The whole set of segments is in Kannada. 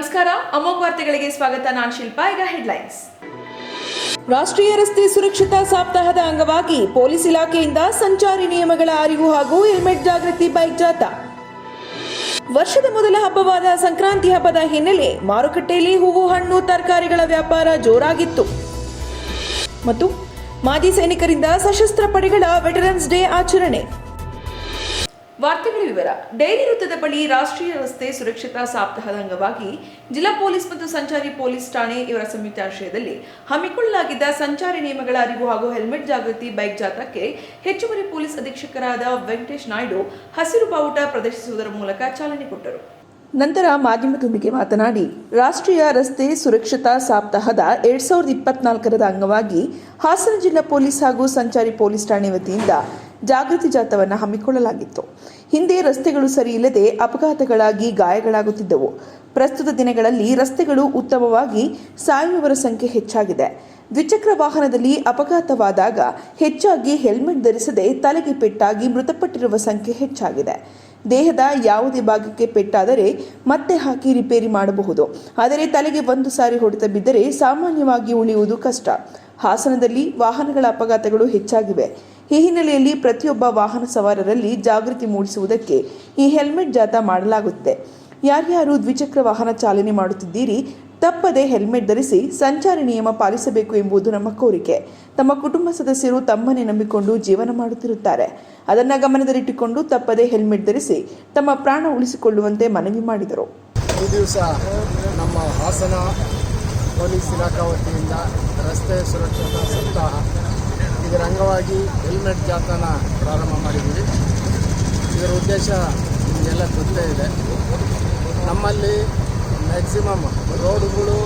ನಮಸ್ಕಾರ. ಅಮೋಘ್ ವಾರ್ತೆಗಳಿಗೆ ಸ್ವಾಗತ. ನಾನು ಶಿಲ್ಪಾ, ಈಗ ಹೆಡ್ಲೈನ್ಸ್ ರಾಷ್ಟ್ರೀಯ ರಸ್ತೆ ಸುರಕ್ಷತಾ ಸಪ್ತಾಹದ ಅಂಗವಾಗಿ ಪೊಲೀಸ್ ಇಲಾಖೆಯಿಂದ ಸಂಚಾರಿ ನಿಯಮಗಳ ಅರಿವು ಹಾಗೂ ಹೆಲ್ಮೆಟ್ ಜಾಗೃತಿ ಬೈಕ್ ಜಾಥಾ. ವರ್ಷದ ಮೊದಲ ಹಬ್ಬವಾದ ಸಂಕ್ರಾಂತಿ ಹಬ್ಬದ ಹಿನ್ನೆಲೆ ಮಾರುಕಟ್ಟೆಯಲ್ಲಿ ಹೂವು ಹಣ್ಣು ತರಕಾರಿಗಳ ವ್ಯಾಪಾರ ಜೋರಾಗಿತ್ತು. ಮತ್ತು ಮಾಜಿ ಸೈನಿಕರಿಂದ ಸಶಸ್ತ್ರ ಪಡೆಗಳ ವೆಟರನ್ಸ್ ಡೇ ಆಚರಣೆ. ವಾರ್ತೆಗಳ ವಿವರ. ಡೈರಿ ವೃತ್ತದ ಬಳಿ ರಾಷ್ಟ್ರೀಯ ರಸ್ತೆ ಸುರಕ್ಷತಾ ಸಪ್ತಾಹದ ಅಂಗವಾಗಿ ಜಿಲ್ಲಾ ಪೊಲೀಸ್ ಮತ್ತು ಸಂಚಾರಿ ಪೊಲೀಸ್ ಠಾಣೆ ಇವರ ಸಂಯುಕ್ತಾಶ್ರಯದಲ್ಲಿ ಹಮ್ಮಿಕೊಳ್ಳಲಾಗಿದ್ದ ಸಂಚಾರಿ ನಿಯಮಗಳ ಅರಿವು ಹಾಗೂ ಹೆಲ್ಮೆಟ್ ಜಾಗೃತಿ ಬೈಕ್ ಜಾಥಾಕ್ಕೆ ಹೆಚ್ಚುವರಿ ಪೊಲೀಸ್ ಅಧೀಕ್ಷಕರಾದ ವೆಂಕಟೇಶ್ ನಾಯ್ಡು ಹಸಿರು ಬಾವುಟ ಪ್ರದರ್ಶಿಸುವುದರ ಮೂಲಕ ಚಾಲನೆ ಕೊಟ್ಟರು. ನಂತರ ಮಾಧ್ಯಮದೊಂದಿಗೆ ಮಾತನಾಡಿ, ರಾಷ್ಟ್ರೀಯ ರಸ್ತೆ ಸುರಕ್ಷತಾ ಸಪ್ತಾಹದ ಎರಡ್ ಸಾವಿರದ ಇಪ್ಪತ್ನಾಲ್ಕರದ ಅಂಗವಾಗಿ ಹಾಸನ ಜಿಲ್ಲಾ ಪೊಲೀಸ್ ಹಾಗೂ ಸಂಚಾರಿ ಪೊಲೀಸ್ ಠಾಣೆ ವತಿಯಿಂದ ಜಾಗೃತಿ ಜಾಥವನ್ನು ಹಮ್ಮಿಕೊಳ್ಳಲಾಗಿತ್ತು. ಹಿಂದೆ ರಸ್ತೆಗಳು ಸರಿಯಿಲ್ಲದೆ ಅಪಘಾತಗಳಾಗಿ ಗಾಯಗಳಾಗುತ್ತಿದ್ದವು. ಪ್ರಸ್ತುತ ದಿನಗಳಲ್ಲಿ ರಸ್ತೆಗಳು ಉತ್ತಮವಾಗಿ ಸಾಯುವವರ ಸಂಖ್ಯೆ ಹೆಚ್ಚಾಗಿದೆ. ದ್ವಿಚಕ್ರ ವಾಹನದಲ್ಲಿ ಅಪಘಾತವಾದಾಗ ಹೆಚ್ಚಾಗಿ ಹೆಲ್ಮೆಟ್ ಧರಿಸದೆ ತಲೆಗೆ ಪೆಟ್ಟಾಗಿ ಮೃತಪಟ್ಟಿರುವ ಸಂಖ್ಯೆ ಹೆಚ್ಚಾಗಿದೆ. ದೇಹದ ಯಾವುದೇ ಭಾಗಕ್ಕೆ ಪೆಟ್ಟಾದರೆ ಮತ್ತೆ ಹಾಕಿ ರಿಪೇರಿ ಮಾಡಬಹುದು. ಆದರೆ ತಲೆಗೆ ಒಂದು ಸಾರಿ ಹೊಡೆತ ಬಿದ್ದರೆ ಸಾಮಾನ್ಯವಾಗಿ ಉಳಿಯುವುದು ಕಷ್ಟ. ಹಾಸನದಲ್ಲಿ ವಾಹನಗಳ ಅಪಘಾತಗಳು ಹೆಚ್ಚಾಗಿವೆ. ಈ ಹಿನ್ನೆಲೆಯಲ್ಲಿ ಪ್ರತಿಯೊಬ್ಬ ವಾಹನ ಸವಾರರಲ್ಲಿ ಜಾಗೃತಿ ಮೂಡಿಸುವುದಕ್ಕೆ ಈ ಹೆಲ್ಮೆಟ್ ಜಾಥಾ ಮಾಡಲಾಗುತ್ತೆ. ಯಾರ್ಯಾರು ದ್ವಿಚಕ್ರ ವಾಹನ ಚಾಲನೆ ಮಾಡುತ್ತಿದ್ದೀರಿ, ತಪ್ಪದೆ ಹೆಲ್ಮೆಟ್ ಧರಿಸಿ ಸಂಚಾರಿ ನಿಯಮ ಪಾಲಿಸಬೇಕು ಎಂಬುದು ನಮ್ಮ ಕೋರಿಕೆ. ತಮ್ಮ ಕುಟುಂಬ ಸದಸ್ಯರು ತಮ್ಮನ್ನೇ ನಂಬಿಕೊಂಡು ಜೀವನ ಮಾಡುತ್ತಿರುತ್ತಾರೆ. ಅದನ್ನು ಗಮನದಲ್ಲಿಟ್ಟುಕೊಂಡು ತಪ್ಪದೆ ಹೆಲ್ಮೆಟ್ ಧರಿಸಿ ತಮ್ಮ ಪ್ರಾಣ ಉಳಿಸಿಕೊಳ್ಳುವಂತೆ ಮನವಿ ಮಾಡಿದರು. ಈ ದಿವಸ ನಮ್ಮ ಹಾಸನ ಪೊಲೀಸ್ ವತಿಯಿಂದ ರಸ್ತೆ ಸುರಕ್ಷತಾ ಸಪ್ತಾಹ ಇದರ ಅಂಗವಾಗಿ ಹೆಲ್ಮೆಟ್ ಜಾಥಾನ ಪ್ರಾರಂಭ ಮಾಡಿದ್ದೀವಿ. ಇದರ ಉದ್ದೇಶ ನಿಮಗೆಲ್ಲ ಗೊತ್ತೇ ಇದೆ. ನಮ್ಮಲ್ಲಿ ಮ್ಯಾಕ್ಸಿಮಮ್ ರೋಡ್ಗಳು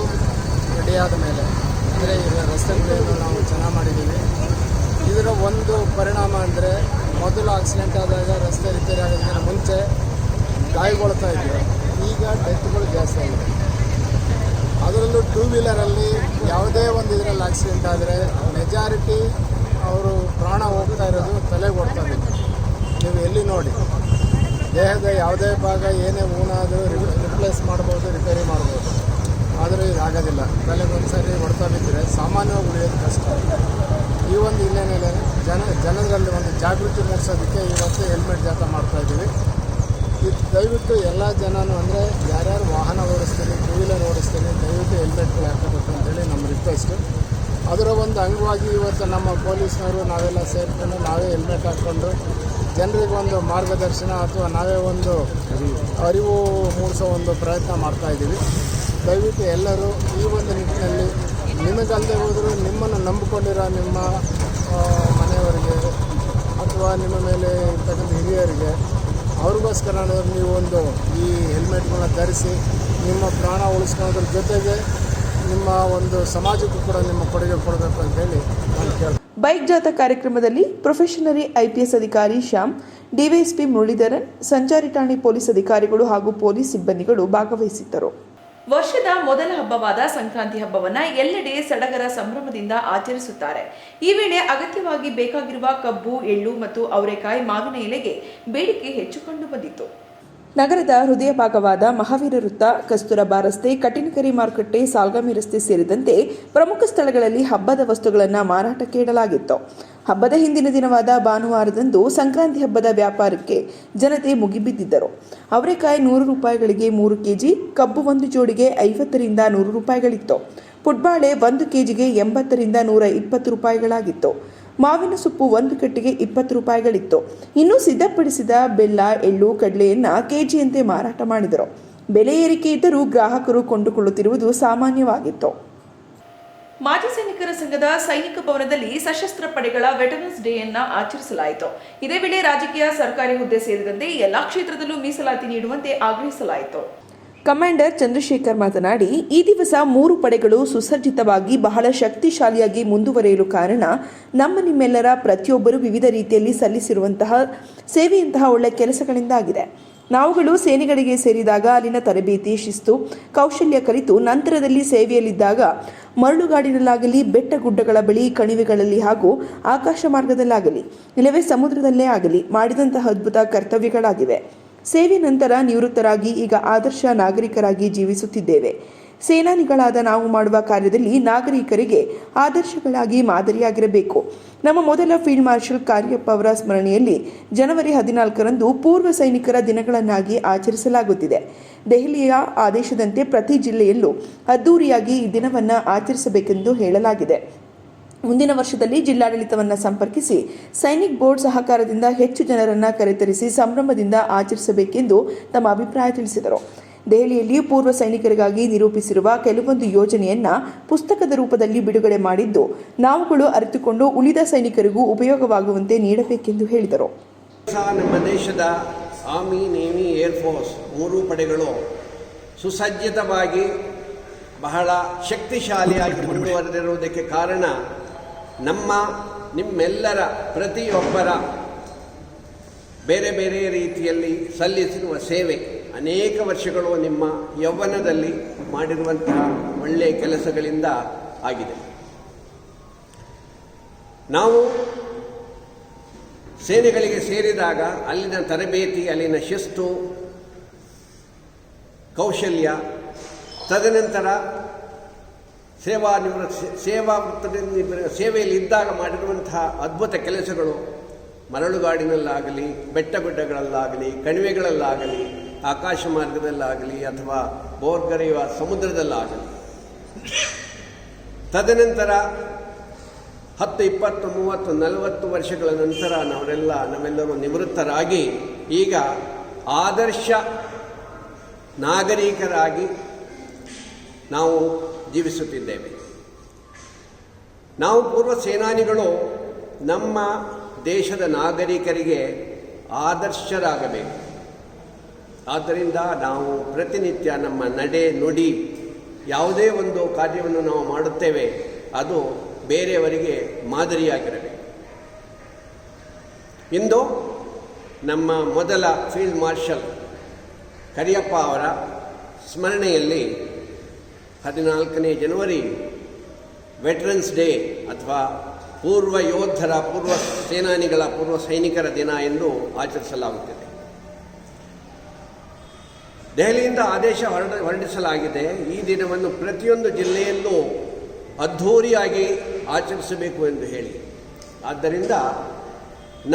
ರೆಡಿಯಾದ ಮೇಲೆ, ಅಂದರೆ ಈಗ ರಸ್ತೆಗಳನ್ನು ನಾವು ಚೆನ್ನಾಗಿ ಮಾಡಿದ್ದೀವಿ. ಇದರ ಒಂದು ಪರಿಣಾಮ ಅಂದರೆ ಮೊದಲು ಆಕ್ಸಿಡೆಂಟ್ ಆದಾಗ ರಸ್ತೆ ರಿಪೇರಿ ಆಗೋದಕ್ಕಿಂತ ಮುಂಚೆ ಗಾಯಗೊಳ್ತಾ ಇದ್ದರು ಈಗ ಡೆತ್ಗಳು ಜಾಸ್ತಿ ಆಗಿದೆ. ಅದರಲ್ಲೂ ಟೂ ವೀಲರಲ್ಲಿ ಯಾವುದೇ ಒಂದು ಇದರಲ್ಲಿ ಆಕ್ಸಿಡೆಂಟ್ ಆದರೆ ಮೆಜಾರಿಟಿ ಪ್ರಾಣ ಹೋಗ್ತಾ ಇರೋದು ತಲೆಗೆ ಇದೆ. ನೀವು ಎಲ್ಲಿ ನೋಡಿ? ದೇಹದ ಯಾವುದೇ ಭಾಗ ಏನೇ ಊನಾದರೂ ರಿಪ್ಲೇಸ್ ಮಾಡ್ಬೋದು ರಿಪೇರಿ ಮಾಡ್ಬೋದು. ಆದರೂ ಇದು ಆಗೋದಿಲ್ಲ ತಲೆಗೆ ಒಂದು ಸರಿ ಹೊಡ್ತಾ ಬಿದ್ದರೆ ಸಾಮಾನ್ಯವಾಗಿ ಉಳಿಯೋದು ಕಷ್ಟ. ಈ ಒಂದು ಜನ, ಜನರಲ್ಲಿ ಒಂದು ಜಾಗೃತಿ ಮೂಡಿಸೋದಕ್ಕೆ ಇವತ್ತು ಹೆಲ್ಮೆಟ್ ಜಾಥಾ ಮಾಡ್ತಾ ಇದ್ದೀವಿ. ಇದು ದಯವಿಟ್ಟು ಎಲ್ಲ ಜನನೂ ಅಂದರೆ ಯಾರ್ಯಾರು ವಾಹನ ಓಡಿಸ್ತೀನಿ ಟೂ ವೀಲರ್ ಓಡಿಸ್ತೀನಿ, ದಯವಿಟ್ಟು ಹೆಲ್ಮೆಟ್ಗಳು ಹಾಕಬೇಕು ಅಂತೇಳಿ ನಮ್ಮ ರಿಕ್ವೆಸ್ಟು ಅದರ ಒಂದು ಅಂಗವಾಗಿ ಇವತ್ತು ನಮ್ಮ ಪೊಲೀಸ್ನವರು ನಾವೆಲ್ಲ ಸೇರಿಕೊಂಡು ನಾವೇ ಹೆಲ್ಮೆಟ್ ಹಾಕ್ಕೊಂಡು ಜನರಿಗೆ ಒಂದು ಮಾರ್ಗದರ್ಶನ ಅಥವಾ ನಾವೇ ಒಂದು ಅರಿವು ಮೂಡಿಸೋ ಒಂದು ಪ್ರಯತ್ನ ಮಾಡ್ತಾ ಇದ್ದೀವಿ. ದಯವಿಟ್ಟು ಎಲ್ಲರೂ ಈ ಒಂದು ನಿಟ್ಟಿನಲ್ಲಿ ನಿಮಗಲ್ಲದೆ ಹೋದರೂ ನಿಮ್ಮನ್ನು ನಂಬಿಕೊಂಡಿರೋ ನಿಮ್ಮ ಮನೆಯವರಿಗೆ ಅಥವಾ ನಿಮ್ಮ ಮೇಲೆ ಇರ್ತಕ್ಕಂಥ ಹಿರಿಯರಿಗೆ ಅವ್ರಿಗೋಸ್ಕರ ನೀವು ಒಂದು ಈ ಹೆಲ್ಮೆಟ್ಗಳನ್ನ ಧರಿಸಿ ನಿಮ್ಮ ಪ್ರಾಣ ಉಳಿಸ್ಕೊಳ್ಳೋದ್ರ ಜೊತೆಗೆ ನಿಮ್ಮ ಒಂದು ಸಮಾಜಕ್ಕೂ ಕೂಡ ನಿಮ್ಮ ಕೊಡುಗೆ ಕೊಡಬೇಕು ಅಂತ ಹೇಳಿ ನಾನು ಕೇಳ್ತೀನಿ. ಬೈಕ್ ಜಾಥಾ ಕಾರ್ಯಕ್ರಮದಲ್ಲಿ ಪ್ರೊಫೆಷನರಿ ಐಪಿಎಸ್ ಅಧಿಕಾರಿ ಶ್ಯಾಮ್ ಡಿವೈಎಸ್ಪಿ ಮುರಳೀಧರನ್ ಸಂಚಾರಿ ಠಾಣೆ ಪೊಲೀಸ್ ಅಧಿಕಾರಿಗಳು ಹಾಗೂ ಪೊಲೀಸ್ ಸಿಬ್ಬಂದಿಗಳು ಭಾಗವಹಿಸಿದ್ದರು. ವರ್ಷದ ಮೊದಲ ಹಬ್ಬವಾದ ಸಂಕ್ರಾಂತಿ ಹಬ್ಬವನ್ನ ಎಲ್ಲೆಡೆ ಸಡಗರ ಸಂಭ್ರಮದಿಂದ ಆಚರಿಸುತ್ತಾರೆ. ಈ ವೇಳೆ ಅಗತ್ಯವಾಗಿ ಬೇಕಾಗಿರುವ ಕಬ್ಬು ಎಳ್ಳು ಮತ್ತು ಅವರೆಕಾಯಿ ಮಾವಿನ ಎಲೆಗೆ ಬೇಡಿಕೆ ಹೆಚ್ಚು ಕಂಡು ಬಂದಿತ್ತು. ನಗರದ ಹೃದಯ ಭಾಗವಾದ ಮಹಾವೀರ ವೃತ್ತ ಕಸ್ತೂರಬಾ ರಸ್ತೆ ಕಠಿಣಕರಿ ಮಾರುಕಟ್ಟೆ, ಸಾಲ್ಗಾಮಿ ರಸ್ತೆ ಸೇರಿದಂತೆ ಪ್ರಮುಖ ಸ್ಥಳಗಳಲ್ಲಿ ಹಬ್ಬದ ವಸ್ತುಗಳನ್ನು ಮಾರಾಟಕ್ಕೆ ಇಡಲಾಗಿತ್ತು. ಹಬ್ಬದ ಹಿಂದಿನ ದಿನವಾದ ಭಾನುವಾರದಂದು ಸಂಕ್ರಾಂತಿ ಹಬ್ಬದ ವ್ಯಾಪಾರಕ್ಕೆ ಜನತೆ ಮುಗಿಬಿದ್ದಿದ್ದರು. ಅವರೆಕಾಯಿ ನೂರು ರೂಪಾಯಿಗಳಿಗೆ ಮೂರು ಕೆಜಿ, ಕಬ್ಬು ಒಂದು ಜೋಡಿಗೆ ಐವತ್ತರಿಂದ ನೂರು ರೂಪಾಯಿಗಳಿತ್ತು. ಪುಟ್ಬಾಳೆ ಒಂದು ಕೆಜಿಗೆ ಎಂಬತ್ತರಿಂದ ನೂರ ಇಪ್ಪತ್ತು ರೂಪಾಯಿಗಳಾಗಿತ್ತು. ಮಾವಿನ ಸೊಪ್ಪು ಒಂದು ಕಟ್ಟಿಗೆ ಇಪ್ಪತ್ತು ರೂಪಾಯಿಗಳಿತ್ತು. ಇನ್ನು ಸಿದ್ಧಪಡಿಸಿದ ಬೆಲ್ಲ, ಎಳ್ಳು, ಕಡಲೆಯನ್ನ ಕೆಜಿಯಂತೆ ಮಾರಾಟ ಮಾಡಿದರು. ಬೆಲೆ ಏರಿಕೆ ಇದ್ದರೂ ಗ್ರಾಹಕರು ಕೊಂಡುಕೊಳ್ಳುತ್ತಿರುವುದು ಸಾಮಾನ್ಯವಾಗಿತ್ತು. ಮಾಜಿ ಸೈನಿಕರ ಸಂಘದ ಸೈನಿಕ ಭವನದಲ್ಲಿ ಸಶಸ್ತ್ರ ಪಡೆಗಳ ವೆಟರನ್ಸ್ ಡೇಯನ್ನು ಆಚರಿಸಲಾಯಿತು. ಇದೇ ವೇಳೆ ರಾಜಕೀಯ ಸರ್ಕಾರಿ ಹುದ್ದೆ ಸೇರಿದಂತೆ ಎಲ್ಲಾ ಕ್ಷೇತ್ರದಲ್ಲೂ ಮೀಸಲಾತಿ ನೀಡುವಂತೆ ಆಗ್ರಹಿಸಲಾಯಿತು. ಕಮಾಂಡರ್ ಚಂದ್ರಶೇಖರ್ ಮಾತನಾಡಿ, ಈ ದಿವಸ ಮೂರು ಪಡೆಗಳು ಸುಸಜ್ಜಿತವಾಗಿ ಬಹಳ ಶಕ್ತಿಶಾಲಿಯಾಗಿ ಮುಂದುವರೆಯಲು ಕಾರಣ, ನಮ್ಮ ನಿಮ್ಮೆಲ್ಲರ ಪ್ರತಿಯೊಬ್ಬರು ವಿವಿಧ ರೀತಿಯಲ್ಲಿ ಸಲ್ಲಿಸಿರುವಂತಹ ಸೇವೆಯಂತಹ ಒಳ್ಳೆಯ ಕೆಲಸಗಳಿಂದಾಗಿದೆ. ನಾವುಗಳು ಸೇನೆಗಳಿಗೆ ಸೇರಿದಾಗ ಅಲ್ಲಿನ ತರಬೇತಿ, ಶಿಸ್ತು, ಕೌಶಲ್ಯ ಕಲಿತು ನಂತರದಲ್ಲಿ ಸೇವೆಯಲ್ಲಿದ್ದಾಗ ಮರಳುಗಾಡಿನಲ್ಲಾಗಲಿ ಬೆಟ್ಟ ಗುಡ್ಡಗಳ ಬಳಿ, ಕಣಿವೆಗಳಲ್ಲಿ ಹಾಗೂ ಆಕಾಶ ಮಾರ್ಗದಲ್ಲಾಗಲಿ, ಇಲ್ಲವೇ ಸಮುದ್ರದಲ್ಲೇ ಆಗಲಿ ಮಾಡಿದಂತಹ ಅದ್ಭುತ ಕರ್ತವ್ಯಗಳಾಗಿವೆ. ಸೇವೆ ನಂತರ ನಿವೃತ್ತರಾಗಿ ಈಗ ಆದರ್ಶ ನಾಗರಿಕರಾಗಿ ಜೀವಿಸುತ್ತಿದ್ದೇವೆ. ಸೇನಾನಿಗಳಾದ ನಾವು ಮಾಡುವ ಕಾರ್ಯದಲ್ಲಿ ನಾಗರಿಕರಿಗೆ ಆದರ್ಶಗಳಾಗಿ ಮಾದರಿಯಾಗಿರಬೇಕು. ನಮ್ಮ ಮೊದಲ ಫೀಲ್ಡ್ ಮಾರ್ಷಲ್ ಕಾರ್ಯಪ್ಪ ಅವರ ಸ್ಮರಣೆಯಲ್ಲಿ ಜನವರಿ ಹದಿನಾಲ್ಕರಂದು ಪೂರ್ವ ಸೈನಿಕರ ದಿನಗಳನ್ನಾಗಿ ಆಚರಿಸಲಾಗುತ್ತಿದೆ. ದೆಹಲಿಯ ಆದೇಶದಂತೆ ಪ್ರತಿ ಜಿಲ್ಲೆಯಲ್ಲೂ ಅದ್ದೂರಿಯಾಗಿ ಈ ದಿನವನ್ನು ಆಚರಿಸಬೇಕೆಂದು ಹೇಳಲಾಗಿದೆ. ಮುಂದಿನ ವರ್ಷದಲ್ಲಿ ಜಿಲ್ಲಾಡಳಿತವನ್ನು ಸಂಪರ್ಕಿಸಿ ಸೈನಿಕ್ ಬೋರ್ಡ್ ಸಹಕಾರದಿಂದ ಹೆಚ್ಚು ಜನರನ್ನು ಕರೆತರಿಸಿ ಸಂಭ್ರಮದಿಂದ ಆಚರಿಸಬೇಕೆಂದು ತಮ್ಮ ಅಭಿಪ್ರಾಯ ತಿಳಿಸಿದರು. ದೆಹಲಿಯಲ್ಲಿ ಪೂರ್ವ ಸೈನಿಕರಿಗಾಗಿ ನಿರೂಪಿಸಿರುವ ಕೆಲವೊಂದು ಯೋಜನೆಯನ್ನ ಪುಸ್ತಕದ ರೂಪದಲ್ಲಿ ಬಿಡುಗಡೆ ಮಾಡಿದ್ದು, ನಾವುಗಳು ಅರಿತುಕೊಂಡು ಉಳಿದ ಸೈನಿಕರಿಗೂ ಉಪಯೋಗವಾಗುವಂತೆ ನೀಡಬೇಕೆಂದು ಹೇಳಿದರು. ನಮ್ಮ ದೇಶದ ಆರ್ಮಿ, ನೇವಿ ಏರ್ಫೋರ್ಸ್ ಮೂರು ಪಡೆಗಳು ಸುಸಜ್ಜಿತವಾಗಿ ಬಹಳ ಶಕ್ತಿಶಾಲಿಯಾಗಿ ಮುಂದುವರೆದಿರುವುದಕ್ಕೆ ಕಾರಣ ನಮ್ಮ ನಿಮ್ಮೆಲ್ಲರ ಪ್ರತಿಯೊಬ್ಬರ ಬೇರೆ ಬೇರೆ ರೀತಿಯಲ್ಲಿ ಸಲ್ಲಿಸಿರುವ ಸೇವೆ ಅನೇಕ ವರ್ಷಗಳು ನಿಮ್ಮ ಯೌವನದಲ್ಲಿ ಮಾಡಿರುವಂತಹ ಒಳ್ಳೆಯ ಕೆಲಸಗಳಿಂದ ಆಗಿದೆ. ನಾವು ಸೇನೆಗಳಿಗೆ ಸೇರಿದಾಗ ಅಲ್ಲಿನ ತರಬೇತಿ, ಅಲ್ಲಿನ ಶಿಸ್ತು, ಕೌಶಲ್ಯ, ತದನಂತರ ಸೇವಾ ನಿವೃತ್ತಿ ಸೇವಾ ವೃತ್ತದಲ್ಲಿ ಸೇವೆಯಲ್ಲಿ ಇದ್ದಾಗ ಮಾಡಿರುವಂತಹ ಅದ್ಭುತ ಕೆಲಸಗಳು ಮರಳುಗಾಡಿನಲ್ಲಾಗಲಿ, ಬೆಟ್ಟ ಗುಡ್ಡಗಳಲ್ಲಾಗಲಿ, ಕಣಿವೆಗಳಲ್ಲಾಗಲಿ, ಆಕಾಶ ಮಾರ್ಗದಲ್ಲಾಗಲಿ ಅಥವಾ ಬೋರ್ಗರೆಯುವ ಸಮುದ್ರದಲ್ಲಾಗಲಿ. ತದನಂತರ ಹತ್ತು, ಇಪ್ಪತ್ತು, ಮೂವತ್ತು, ನಲವತ್ತು ವರ್ಷಗಳ ನಂತರ ನಾವೆಲ್ಲ, ನಾವೆಲ್ಲರೂ ನಿವೃತ್ತರಾಗಿ ಈಗ ಆದರ್ಶ ನಾಗರಿಕರಾಗಿ ನಾವು ಜೀವಿಸುತ್ತಿದ್ದೇವೆ. ನಾವು ಪೂರ್ವ ಸೇನಾನಿಗಳು ನಮ್ಮ ದೇಶದ ನಾಗರಿಕರಿಗೆ ಆದರ್ಶರಾಗಬೇಕು. ಆದ್ದರಿಂದ ನಾವು ಪ್ರತಿನಿತ್ಯ ನಮ್ಮ ನಡೆ ನುಡಿ ಯಾವುದೇ ಒಂದು ಕಾರ್ಯವನ್ನು ನಾವು ಮಾಡುತ್ತೇವೆ, ಅದು ಬೇರೆಯವರಿಗೆ ಮಾದರಿಯಾಗಿರಬೇಕು. ಇಂದು ನಮ್ಮ ಮೊದಲ ಫೀಲ್ಡ್ ಮಾರ್ಷಲ್ ಕರಿಯಪ್ಪ ಅವರ ಸ್ಮರಣೆಯಲ್ಲಿ ಹದಿನಾಲ್ಕನೇ ಜನವರಿ ವೆಟ್ರನ್ಸ್ ಡೇ ಅಥವಾ ಪೂರ್ವ ಯೋಧರ, ಪೂರ್ವ ಸೇನಾನಿಗಳ, ಪೂರ್ವ ಸೈನಿಕರ ದಿನ ಎಂದು ಆಚರಿಸಲಾಗುತ್ತದೆ. ದೆಹಲಿಯಿಂದ ಆದೇಶ ಹೊರಡ, ಹೊರಡಿಸಲಾಗಿದೆ. ಈ ದಿನವನ್ನು ಪ್ರತಿಯೊಂದು ಜಿಲ್ಲೆಯಲ್ಲೂ ಅದ್ಧೂರಿಯಾಗಿ ಆಚರಿಸಬೇಕು ಎಂದು ಹೇಳಿ. ಆದ್ದರಿಂದ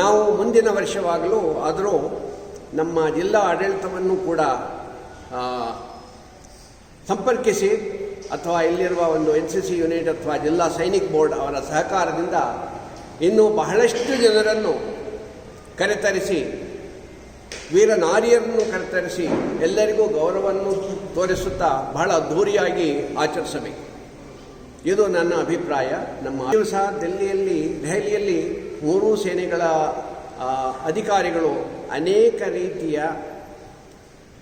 ನಾವು ಮುಂದಿನ ವರ್ಷವಾಗಲೂ ಆದರೂ ನಮ್ಮ ಜಿಲ್ಲಾ ಆಡಳಿತವನ್ನು ಕೂಡ ಸಂಪರ್ಕಿಸಿ ಅಥವಾ ಇಲ್ಲಿರುವ ಒಂದು ಎನ್ ಸಿ ಸಿ ಯೂನಿಟ್ ಅಥವಾ ಜಿಲ್ಲಾ ಸೈನಿಕ್ ಬೋರ್ಡ್ ಅವರ ಸಹಕಾರದಿಂದ ಇನ್ನೂ ಬಹಳಷ್ಟು ಜನರನ್ನು ಕರೆತರಿಸಿ, ವೀರ ನಾರಿಯರನ್ನು ಕರೆತರಿಸಿ ಎಲ್ಲರಿಗೂ ಗೌರವವನ್ನು ತೋರಿಸುತ್ತಾ ಬಹಳ ಅದ್ಧೂರಿಯಾಗಿ ಆಚರಿಸಬೇಕು. ಇದು ನನ್ನ ಅಭಿಪ್ರಾಯ. ನಮ್ಮ ದಿವಸ ದಿಲ್ಲಿಯಲ್ಲಿ, ದೆಹಲಿಯಲ್ಲಿ ಮೂರೂ ಸೇನೆಗಳ ಅಧಿಕಾರಿಗಳು ಅನೇಕ ರೀತಿಯ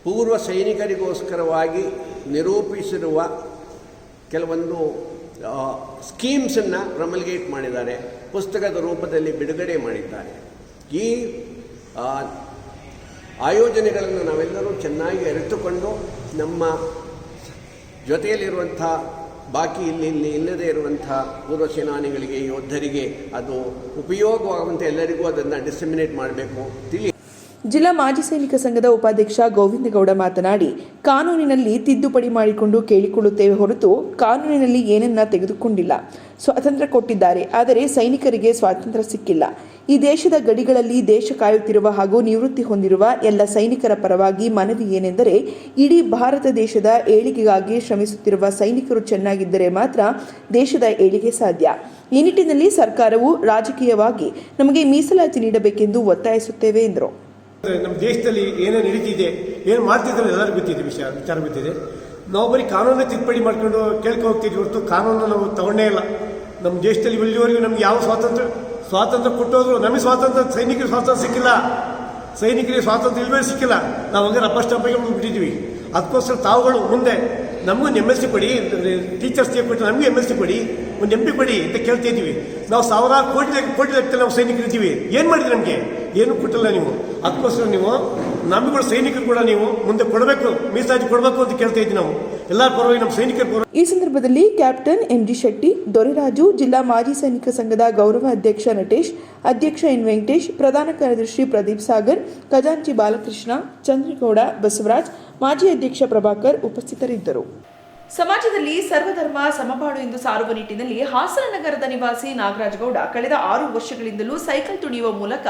ಪೂರ್ವ ಸೈನಿಕರಿಗೋಸ್ಕರವಾಗಿ ನಿರೂಪಿಸಿರುವ ಕೆಲವೊಂದು ಸ್ಕೀಮ್ಸನ್ನು ಪ್ರಮಲ್ಗೇಟ್ ಮಾಡಿದ್ದಾರೆ. ಪುಸ್ತಕದ ರೂಪದಲ್ಲಿ ಬಿಡುಗಡೆ ಮಾಡಿದ್ದಾರೆ. ಈ ಆಯೋಜನೆಗಳನ್ನು ನಾವೆಲ್ಲರೂ ಚೆನ್ನಾಗಿ ಅರಿತುಕೊಂಡು ನಮ್ಮ ಜೊತೆಯಲ್ಲಿರುವಂಥ, ಬಾಕಿ ಇಲ್ಲಿ ಇಲ್ಲಿ ಇಲ್ಲದೇ ಇರುವಂಥ ಪೂರ್ವ ಸೇನಾನಿಗಳಿಗೆ, ಯೋಧರಿಗೆ ಅದು ಉಪಯೋಗವಾಗುವಂತೆ ಎಲ್ಲರಿಗೂ ಅದನ್ನು ಡಿಸಿಮಿನೇಟ್ ಮಾಡಬೇಕು. ತಿಳಿ ಜಿಲ್ಲಾ ಮಾಜಿ ಸೈನಿಕ ಸಂಘದ ಉಪಾಧ್ಯಕ್ಷ ಗೋವಿಂದಗೌಡ ಮಾತನಾಡಿ, ಕಾನೂನಿನಲ್ಲಿ ತಿದ್ದುಪಡಿ ಮಾಡಿಕೊಂಡು ಕೇಳಿಕೊಳ್ಳುತ್ತೇವೆ ಹೊರತು ಕಾನೂನಿನಲ್ಲಿ ಏನನ್ನ ತೆಗೆದುಕೊಂಡಿಲ್ಲ. ಸ್ವಾತಂತ್ರ್ಯ ಕೊಟ್ಟಿದ್ದಾರೆ, ಆದರೆ ಸೈನಿಕರಿಗೆ ಸ್ವಾತಂತ್ರ್ಯ ಸಿಕ್ಕಿಲ್ಲ. ಈ ದೇಶದ ಗಡಿಗಳಲ್ಲಿ ದೇಶ ಕಾಯುತ್ತಿರುವ ಹಾಗೂ ನಿವೃತ್ತಿ ಹೊಂದಿರುವ ಎಲ್ಲ ಸೈನಿಕರ ಪರವಾಗಿ ಮನವಿ ಏನೆಂದರೆ, ಇಡೀ ಭಾರತ ದೇಶದ ಏಳಿಗೆಗಾಗಿ ಶ್ರಮಿಸುತ್ತಿರುವ ಸೈನಿಕರು ಚೆನ್ನಾಗಿದ್ದರೆ ಮಾತ್ರ ದೇಶದ ಏಳಿಗೆ ಸಾಧ್ಯ. ಈ ನಿಟ್ಟಿನಲ್ಲಿ ಸರ್ಕಾರವು ರಾಜಕೀಯವಾಗಿ ನಮಗೆ ಮೀಸಲಾತಿ ನೀಡಬೇಕೆಂದು ಒತ್ತಾಯಿಸುತ್ತೇವೆ ಎಂದರು. ನಮ್ಮ ದೇಶದಲ್ಲಿ ಏನೇನು ನಡೀತಿದೆ, ಏನು ಮಾಡ್ತಿದ್ದಾರೆ ಎಲ್ಲರೂ ಗೊತ್ತಿದೆ ವಿಷಯ, ವಿಚಾರ ಗೊತ್ತಿದೆ. ನಾವು ಬರೀ ಕಾನೂನು ತಿದ್ದುಪಡಿ ಮಾಡ್ಕೊಂಡು ಕೇಳ್ಕೊ ಹೋಗ್ತಿದ್ವಿ ಹೊರತು ಕಾನೂನು ನಾವು ತಗೊಂಡೇ ಇಲ್ಲ. ನಮ್ಮ ದೇಶದಲ್ಲಿ ಇಲ್ಲಿವರೆಗೂ ನಮ್ಗೆ ಯಾವ ಸ್ವಾತಂತ್ರ್ಯ ಸ್ವಾತಂತ್ರ್ಯ ಕೊಟ್ಟೋದ್ರು ನಮಗೆ ಸ್ವಾತಂತ್ರ್ಯ, ಸೈನಿಕರಿಗೆ ಸ್ವಾತಂತ್ರ್ಯ ಸಿಕ್ಕಿಲ್ಲ. ಸೈನಿಕರಿಗೆ ಸ್ವಾತಂತ್ರ್ಯ ಇಲ್ಲವೇ ಸಿಕ್ಕಿಲ್ಲ. ನಾವು ಹಂಗೆ ರಬ್ಬರ್ ಸ್ಟಾಂಪಿಗೆ ಬಿಟ್ಟಿದ್ವಿ. ಅದಕ್ಕೋಸ್ಕರ ತಾವುಗಳು ಮುಂದೆ ನಮಗೂ ಎಂ ಎಸ್ ಸಿ ಕೊಡಿ ಟೀಚರ್ಸ್ ಡೇ ಕೊಟ್ಟು ನಮಗೂ ಎಂ ಎಸ್ ಸಿ ಕೊಡಿ, ಒಂದು ಎಂ ಪಿ ಕೊಡಿ ಅಂತ ಕೇಳ್ತಾ ಇದ್ದೀವಿ ನಾವು ಸಾವಿರಾರು ಕೋಟಿ ಕೋಟಿ ಲಕ್ಷ ನಾವು ಸೈನಿಕರಿದ್ದೀವಿ. ಏನು ಮಾಡಿದ್ರಿ ನಮಗೆ? ಏನು ಕೊಟ್ಟಿಲ್ಲ ನೀವು. ಅದಕ್ಕೋಸ್ಕರ ನೀವು ನಮಗೂ ಸೈನಿಕರು ಕೂಡ ನೀವು ಮುಂದೆ ಕೊಡಬೇಕು, ಮೀಸಲಾತಿ ಕೊಡಬೇಕು ಅಂತ ಕೇಳ್ತಾ ಇದ್ವಿ ನಾವು. ಎಲ್ಲರ ಪರವಾಗಿ ನಮ್ಮ ಸೈನಿಕರ ಈ ಸಂದರ್ಭದಲ್ಲಿ ಕ್ಯಾಪ್ಟನ್ ಎಂಜಿ ಶೆಟ್ಟಿ, ದೊರೆರಾಜು, ಜಿಲ್ಲಾ ಮಾಜಿ ಸೈನಿಕ ಸಂಘದ ಗೌರವ ಅಧ್ಯಕ್ಷ ನಟೇಶ್, ಅಧ್ಯಕ್ಷ ಎನ್ ವೆಂಕಟೇಶ್, ಪ್ರಧಾನ ಕಾರ್ಯದರ್ಶಿ ಪ್ರದೀಪ್ ಸಾಗರ್, ಖಜಾಂಚಿ ಬಾಲಕೃಷ್ಣ, ಚಂದ್ರಗೌಡ ಬಸವರಾಜ್, ಮಾಜಿ ಅಧ್ಯಕ್ಷ ಪ್ರಭಾಕರ್ ಉಪಸ್ಥಿತರಿದ್ದರು. ಸಮಾಜದಲ್ಲಿ ಸರ್ವಧರ್ಮ ಸಮಬಾಳು ಎಂದು ಸಾರುವ ನಿಟ್ಟಿನಲ್ಲಿ ಹಾಸನ ನಗರದ ನಿವಾಸಿ ನಾಗರಾಜ್ ಗೌಡ ಕಳೆದ ಆರು ವರ್ಷಗಳಿಂದಲೂ ಸೈಕಲ್ ತುಣಿಯುವ ಮೂಲಕ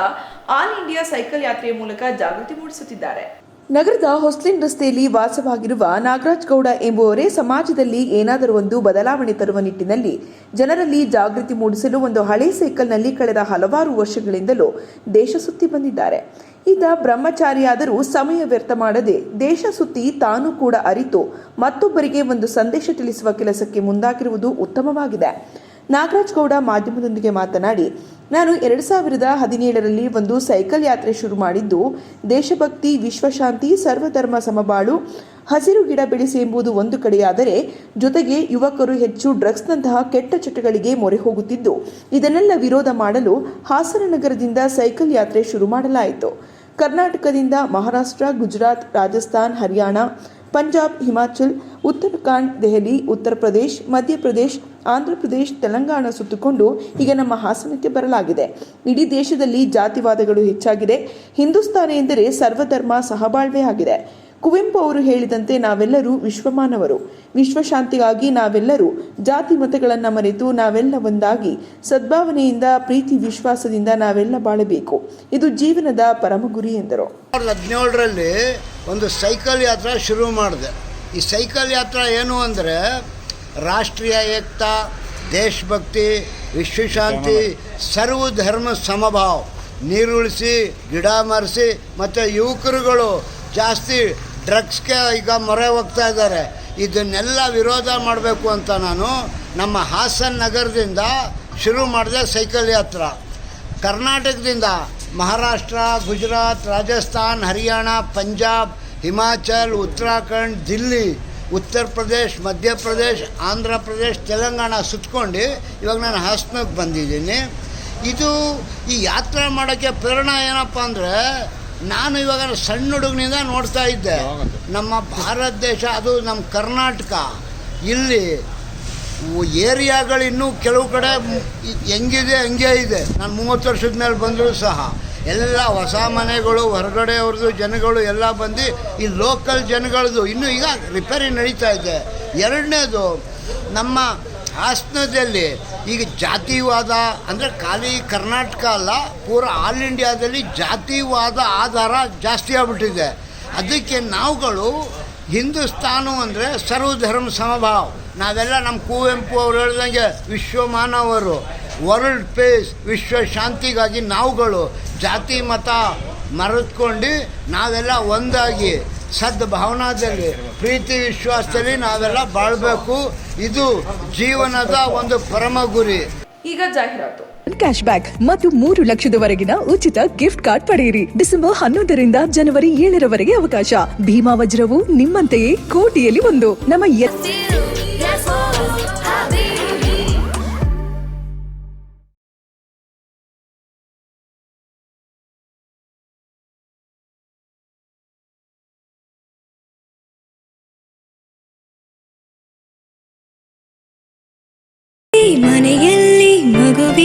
ಆಲ್ ಇಂಡಿಯಾ ಸೈಕಲ್ ಯಾತ್ರೆಯ ಮೂಲಕ ಜಾಗೃತಿ ಮೂಡಿಸುತ್ತಿದ್ದಾರೆ. ನಗರದ ಹೊಸ್ಲಿನ್ ರಸ್ತೆಯಲ್ಲಿ ವಾಸವಾಗಿರುವ ನಾಗರಾಜ್ ಗೌಡ ಎಂಬುವರೇ ಸಮಾಜದಲ್ಲಿ ಏನಾದರೂ ಒಂದು ಬದಲಾವಣೆ ತರುವ ನಿಟ್ಟಿನಲ್ಲಿ ಜನರಲ್ಲಿ ಜಾಗೃತಿ ಮೂಡಿಸಲು ಒಂದು ಹಳೆ ಸೈಕಲ್ನಲ್ಲಿ ಕಳೆದ ಹಲವಾರು ವರ್ಷಗಳಿಂದಲೂ ದೇಶ ಸುತ್ತಿ ಬಂದಿದ್ದಾರೆ. ಈತ ಬ್ರಹ್ಮಚಾರಿಯಾದರೂ ಸಮಯ ವ್ಯರ್ಥ ಮಾಡದೆ ದೇಶ ಸುತ್ತಿ ತಾನು ಕೂಡ ಅರಿತು ಮತ್ತೊಬ್ಬರಿಗೆ ಒಂದು ಸಂದೇಶ ತಿಳಿಸುವ ಕೆಲಸಕ್ಕೆ ಮುಂದಾಗಿರುವುದು ಉತ್ತಮವಾಗಿದೆ. ನಾಗರಾಜ್ ಗೌಡ ಮಾಧ್ಯಮದೊಂದಿಗೆ ಮಾತನಾಡಿ ನಾನು ಎರಡು ಸಾವಿರದ ಹದಿನೇಳರಲ್ಲಿ ಒಂದು ಸೈಕಲ್ ಯಾತ್ರೆ ಶುರು ಮಾಡಿದ್ದು, ದೇಶಭಕ್ತಿ, ವಿಶ್ವಶಾಂತಿ, ಸರ್ವಧರ್ಮ ಸಮಬಾಳು, ಹಸಿರು ಗಿಡ ಬೆಳೆಸಿ ಎಂಬುದು ಒಂದು ಕಡೆಯಾದರೆ, ಜೊತೆಗೆ ಯುವಕರು ಹೆಚ್ಚು ಡ್ರಗ್ಸ್ನಂತಹ ಕೆಟ್ಟ ಚಟಗಳಿಗೆ ಮೊರೆ ಹೋಗುತ್ತಿದ್ದು, ಇದನ್ನೆಲ್ಲ ವಿರೋಧ ಮಾಡಲು ಹಾಸನ ನಗರದಿಂದ ಸೈಕಲ್ ಯಾತ್ರೆ ಶುರು ಮಾಡಲಾಯಿತು. ಕರ್ನಾಟಕದಿಂದ ಮಹಾರಾಷ್ಟ್ರ, ಗುಜರಾತ್, ರಾಜಸ್ಥಾನ್, ಹರಿಯಾಣ ಪಂಜಾಬ್, ಹಿಮಾಚಲ್, ಉತ್ತರಾಖಂಡ್, ದೆಹಲಿ, ಉತ್ತರ ಪ್ರದೇಶ್ ಮಧ್ಯಪ್ರದೇಶ್ ಆಂಧ್ರ ಪ್ರದೇಶ್, ತೆಲಂಗಾಣ ಸುತ್ತುಕೊಂಡು ಈಗ ನಮ್ಮ ಹಾಸನಕ್ಕೆ ಬರಲಾಗಿದೆ. ಇಡೀ ದೇಶದಲ್ಲಿ ಜಾತಿವಾದಗಳು ಹೆಚ್ಚಾಗಿದೆ. ಹಿಂದೂಸ್ತಾನ ಎಂದರೆ ಸರ್ವಧರ್ಮ ಸಹಬಾಳ್ವೆ ಆಗಿದೆ ಕುವೆಂಪು ಅವರು ಹೇಳಿದಂತೆ ನಾವೆಲ್ಲರೂ ವಿಶ್ವಮಾನವರು. ವಿಶ್ವಶಾಂತಿಗಾಗಿ ನಾವೆಲ್ಲರೂ ಜಾತಿ ಮತಗಳನ್ನು ಮರೆತು ನಾವೆಲ್ಲ ಒಂದಾಗಿ ಸದ್ಭಾವನೆಯಿಂದ, ಪ್ರೀತಿ ವಿಶ್ವಾಸದಿಂದ ನಾವೆಲ್ಲ ಬಾಳಬೇಕು. ಇದು ಜೀವನದ ಪರಮ ಗುರಿ ಎಂದರು ಸಾವಿರದ ಹದಿನೇಳರಲ್ಲಿ ಒಂದು ಸೈಕಲ್ ಯಾತ್ರಾ ಶುರು ಮಾಡಿದೆ. ಈ ಸೈಕಲ್ ಯಾತ್ರಾ ಏನು ಅಂದರೆ ರಾಷ್ಟ್ರೀಯ ಏಕತಾ, ದೇಶಭಕ್ತಿ, ವಿಶ್ವಶಾಂತಿ, ಸರ್ವಧರ್ಮ ಸಮಭಾವ. ನೀರುಳಿಸಿ, ಗಿಡ ಮರೆಸಿ, ಮತ್ತು ಯುವಕರುಗಳು ಜಾಸ್ತಿ ಡ್ರಗ್ಸ್ಗೆ ಈಗ ಮೊರೆ ಹೋಗ್ತಾ ಇದ್ದಾರೆ. ಇದನ್ನೆಲ್ಲ ವಿರೋಧ ಮಾಡಬೇಕು ಅಂತ ನಾನು ನಮ್ಮ ಹಾಸನ್ ನಗರದಿಂದ ಶುರು ಮಾಡಿದೆ ಸೈಕಲ್ ಯಾತ್ರ. ಕರ್ನಾಟಕದಿಂದ ಮಹಾರಾಷ್ಟ್ರ, ಗುಜರಾತ್, ರಾಜಸ್ಥಾನ್, ಹರಿಯಾಣ, ಪಂಜಾಬ್, ಹಿಮಾಚಲ್, ಉತ್ತರಾಖಂಡ್, ದಿಲ್ಲಿ, ಉತ್ತರ ಪ್ರದೇಶ್ ಮಧ್ಯಪ್ರದೇಶ್ ಆಂಧ್ರ ಪ್ರದೇಶ್, ತೆಲಂಗಾಣ ಸುತ್ಕೊಂಡು ಇವಾಗ ನಾನು ಹಾಸನಕ್ಕೆ ಬಂದಿದ್ದೀನಿ. ಇದು ಈ ಯಾತ್ರೆ ಮಾಡೋಕ್ಕೆ ಪ್ರೇರಣೆ ಏನಪ್ಪ ಅಂದರೆ ನಾನು ಇವಾಗ ಸಣ್ಣ ಹುಡುಗನಿಂದ ನೋಡ್ತಾ ಇದ್ದೆ. ನಮ್ಮ ಭಾರತ ದೇಶ ಅದು ನಮ್ಮ ಕರ್ನಾಟಕ. ಇಲ್ಲಿ ಏರಿಯಾಗಳು ಇನ್ನೂ ಕೆಲವು ಕಡೆ ಹೆಂಗಿದೆ ಹಂಗೆ ಇದೆ. ನಾನು ಮೂವತ್ತು ವರ್ಷದ ಮೇಲೆ ಬಂದರೂ ಸಹ ಎಲ್ಲ ಹೊಸ ಮನೆಗಳು ಹೊರಗಡೆಯವ್ರದ್ದು ಜನಗಳು ಎಲ್ಲ ಬಂದು ಈ ಲೋಕಲ್ ಜನಗಳದ್ದು ಇನ್ನೂ ಈಗ ರಿಪೇರಿ ನಡೀತಾ ಇದೆ. ಎರಡನೇದು ನಮ್ಮ ಹಾಸನದಲ್ಲಿ ಈಗ ಜಾತಿವಾದ ಅಂದರೆ ಖಾಲಿ ಕರ್ನಾಟಕ ಅಲ್ಲ, ಪೂರ ಆಲ್ ಇಂಡಿಯಾದಲ್ಲಿ ಜಾತಿವಾದ ಆಧಾರ ಜಾಸ್ತಿ ಆಗ್ಬಿಟ್ಟಿದೆ. ಅದಕ್ಕೆ ನಾವುಗಳು ಹಿಂದೂಸ್ತಾನು ಅಂದರೆ ಸರ್ವಧರ್ಮ ಸಮಭಾವ. ನಾವೆಲ್ಲ ನಮ್ಮ ಕುವೆಂಪು ಅವ್ರು ಹೇಳ್ದಂಗೆ ವಿಶ್ವ ಮಾನವರು ವರ್ಲ್ಡ್ ಪೇಸ್ ವಿಶ್ವ ಶಾಂತಿಗಾಗಿ ನಾವುಗಳು ಜಾತಿ ಮತ ಮರೆತ್ಕೊಂಡು ನಾವೆಲ್ಲ ಒಂದಾಗಿ ಸದ್ಭಾವನಾದಲ್ಲಿ ಪ್ರೀತಿ ವಿಶ್ವಾಸದಲ್ಲಿ ನಾವೆಲ್ಲ ಬಾಳ್ಬೇಕು. ಇದು ಜೀವನದ ಒಂದು ಪರಮ ಗುರಿ. ಈಗ ಜಾಹೀರಾತು. ಕ್ಯಾಶ್ ಬ್ಯಾಕ್ ಮತ್ತು ಮೂರು ಲಕ್ಷದವರೆಗಿನ ಉಚಿತ ಗಿಫ್ಟ್ ಕಾರ್ಡ್ ಪಡೆಯಿರಿ. ಡಿಸೆಂಬರ್ ಹನ್ನೊಂದರಿಂದ ಜನವರಿ ಏಳರವರೆಗೆ ಅವಕಾಶ. ಭೀಮಾ ವಜ್ರವು ನಿಮ್ಮಂತೆಯೇ ಕೋಟಿಯಲ್ಲಿ ಒಂದು. ನಮ್ಮ A-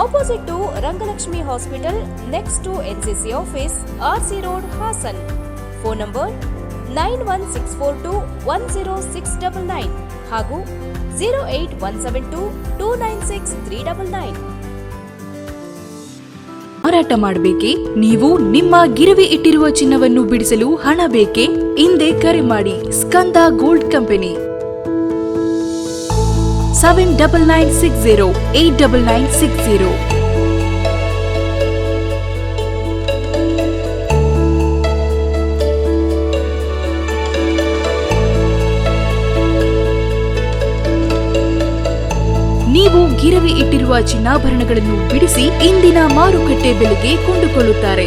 Opposite to Rangalakshmi hospital next to NCC office RC road Hassan phone number nine one six four two one zero six double nine ಹಾಗೂ zero eight one seven two two nine six three double nine ಮಾರಾಟ ಮಾಡಬೇಕೆ? ನೀವು ನಿಮ್ಮ ಗಿರವಿ ಇಟ್ಟಿರುವ ಚಿನ್ನವನ್ನು ಬಿಡಿಸಲು ಹಣ ಬೇಕೆ? ಹಿಂದೆ ಕರೆ ಮಾಡಿ, Skanda gold company. Seven double nine six zero eight double nine six zero ನೀವು ಗಿರವಿ ಇಟ್ಟಿರುವ ಚಿನ್ನಾಭರಣಗಳನ್ನು ಬಿಡಿಸಿ ಇಂದಿನ ಮಾರುಕಟ್ಟೆ ಬೆಲೆಗೆ ಕೊಂಡುಕೊಳ್ಳುತ್ತಾರೆ.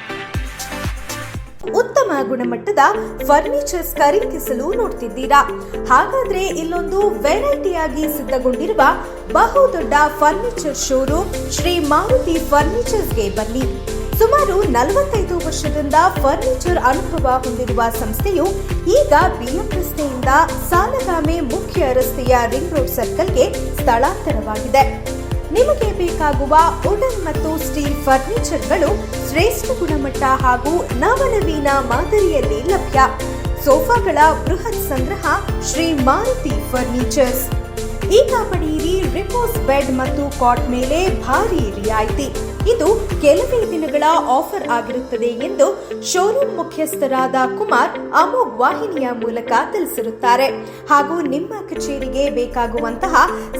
ಉತ್ತಮ ಗುಣಮಟ್ಟದ ಫರ್ನಿಚರ್ಸ್ ಖರೀದಿಸಲು ನೋಡ್ತಿದ್ದೀರಾ? ಹಾಗಾದ್ರೆ ಇಲ್ಲೊಂದು ವೆರೈಟಿಯಾಗಿ ಸಿದ್ಧಗೊಂಡಿರುವ ಬಹುದೊಡ್ಡ ಫರ್ನಿಚರ್ ಶೋರೂಮ್ ಶ್ರೀ ಮಾರುತಿ ಫರ್ನಿಚರ್ಸ್ಗೆ ಬನ್ನಿ. ಸುಮಾರು ನಲವತ್ತೈದು ವರ್ಷದಿಂದ ಫರ್ನಿಚರ್ ಅನುಭವ ಹೊಂದಿರುವ ಸಂಸ್ಥೆಯು ಈಗ ಬಿಎಂ ರಸ್ತೆಯಿಂದ ಸಾಲಗಾಮೆ ಮುಖ್ಯ ರಸ್ತೆಯ ರಿಂಗ್ ರೋಡ್ ಸರ್ಕಲ್ಗೆ ಸ್ಥಳಾಂತರವಾಗಿದೆ. ನಿಮಗೆ ಬೇಕಾಗುವ ವುಡನ್ ಮತ್ತು ಸ್ಟೀಲ್ ಫರ್ನಿಚರ್ಗಳು ಶ್ರೇಷ್ಠ ಗುಣಮಟ್ಟ ಹಾಗೂ ನವನವೀನ ಮಾದರಿಯಲ್ಲಿ ಲಭ್ಯ. ಸೋಫಾಗಳ ಬೃಹತ್ ಸಂಗ್ರಹ ಶ್ರೀ ಮಾರುತಿ ಫರ್ನಿಚರ್ಸ್. ಈಗ ಪಡೆಯಿರಿ ರಿಪೋಸ್ ಬೆಡ್ ಮತ್ತು ಕಾಟ್ ಮೇಲೆ ಭಾರಿ ರಿಯಾಯಿತಿ. ಇದು ಕೆಲವೇ ದಿನಗಳ ಆಫರ್ ಆಗಿರುತ್ತದೆ ಎಂದು ಶೋರೂಮ್ ಮುಖ್ಯಸ್ಥರಾದ ಕುಮಾರ್ ಅಮೋಘ್ ವಾಹಿನಿಯ ಮೂಲಕ ತಿಳಿಸಿರುತ್ತಾರೆ. ಹಾಗೂ ನಿಮ್ಮ ಕಚೇರಿಗೆ ಬೇಕಾಗುವಂತಹ